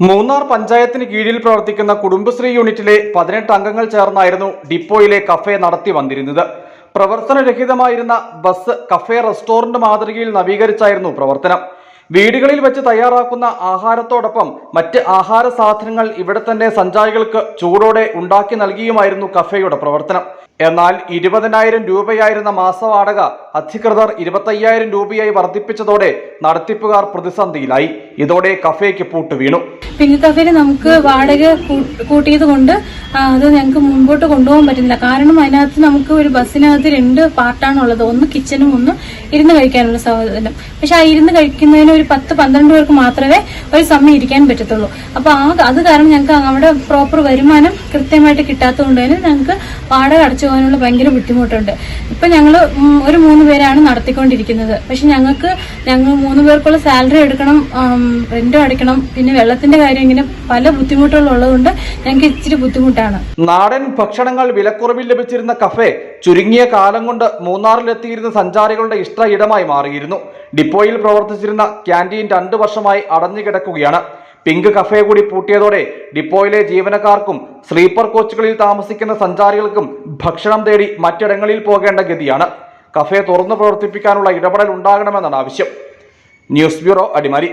മൂന്നാർ പഞ്ചായത്തിന് കീഴിൽ പ്രവർത്തിക്കുന്ന കുടുംബശ്രീ യൂണിറ്റിലെ പതിനെട്ട് അംഗങ്ങൾ ചേർന്നായിരുന്നു ഡിപ്പോയിലെ കഫേ നടത്തി വന്നിരുന്നത്. പ്രവർത്തനരഹിതമായിരുന്ന ബസ് കഫേ റെസ്റ്റോറന്റ് മാതൃകയിൽ നവീകരിച്ചായിരുന്നു പ്രവർത്തനം. വീടുകളിൽ വെച്ച് തയ്യാറാക്കുന്ന ആഹാരത്തോടൊപ്പം മറ്റ് ആഹാര സാധനങ്ങൾ ഇവിടെ തന്നെ സഞ്ചാരികൾക്ക് ചൂടോടെ ഉണ്ടാക്കി നൽകിയുമായിരുന്നു കഫേയുടെ പ്രവർത്തനം. എന്നാൽ ഇരുപതിനായിരം രൂപയായിരുന്ന മാസവാടക അധികൃതർ ഇരുപത്തയ്യായിരം രൂപയായി വർദ്ധിപ്പിച്ചതോടെ നടത്തിപ്പുകാർ പ്രതിസന്ധിയിലായി. ഇതോടെ കഫേക്ക് പൂട്ട് വീണു. പിങ്ക് കഫേയിൽ നമുക്ക് വാടക കൂട്ടിയത് കൊണ്ട് അത് ഞങ്ങൾക്ക് മുമ്പോട്ട് കൊണ്ടുപോകാൻ പറ്റുന്നില്ല. കാരണം അതിനകത്ത് നമുക്ക് ഒരു ബസ്സിനകത്ത് രണ്ട് പാർട്ടാണ് ഉള്ളത്. ഒന്ന് കിച്ചനും ഒന്ന് ഇരുന്ന് കഴിക്കാനുള്ള സൗകര്യം. പക്ഷെ ആ ഇരുന്ന് കഴിക്കുന്നതിന് ഒരു പത്ത് പന്ത്രണ്ട് പേർക്ക് മാത്രമേ ഒരു സമയം ഇരിക്കാൻ പറ്റത്തുള്ളൂ. അപ്പൊ ആ അത് കാരണം ഞങ്ങൾക്ക് അവിടെ പ്രോപ്പർ വരുമാനം കൃത്യമായിട്ട് കിട്ടാത്തതുകൊണ്ട് തന്നെ ഞങ്ങൾക്ക് വാടക അടച്ചു പോകാനുള്ള ഭയങ്കര ബുദ്ധിമുട്ടുണ്ട്. ഇപ്പൊ ഞങ്ങൾ ഒരു മൂന്ന് പേരാണ് നടത്തിക്കൊണ്ടിരിക്കുന്നത്. പക്ഷെ ഞങ്ങൾക്ക് ഞങ്ങൾ മൂന്ന് പേർക്കുള്ള സാലറി എടുക്കണം റെന്റും അടയ്ക്കണം പിന്നെ വെള്ളത്തിന്റെ കാര്യം ഇങ്ങനെ പല ബുദ്ധിമുട്ടുകളുള്ളതുകൊണ്ട് ഞങ്ങൾക്ക് ഇച്ചിരി ബുദ്ധിമുട്ടാണ്. നാടൻ ഭക്ഷണങ്ങൾ വിലക്കുറവിൽ ലഭിച്ചിരുന്ന കഫേ ചുരുങ്ങിയ കാലം കൊണ്ട് മൂന്നാറിലെത്തിയിരുന്ന സഞ്ചാരികളുടെ ഇഷ്ട ഇടമായി മാറിയിരുന്നു. ഡിപ്പോയിൽ പ്രവർത്തിച്ചിരുന്ന ക്യാന്റീൻ രണ്ടു വർഷമായി അടഞ്ഞു കിടക്കുകയാണ് പിങ്ക് കഫേ കൂടി പൂട്ടിയതോടെ ഡിപ്പോയിലെ ജീവനക്കാർക്കും സ്ലീപ്പർ കോച്ചുകളിൽ താമസിക്കുന്ന സഞ്ചാരികൾക്കും ഭക്ഷണം തേടി മറ്റിടങ്ങളിൽ പോകേണ്ട ഗതിയാണ്. കഫേ തുറന്നു പ്രവർത്തിപ്പിക്കാനുള്ള ഇടപെടൽ ഉണ്ടാകണമെന്നാണ് ആവശ്യം. News bureau Adimali.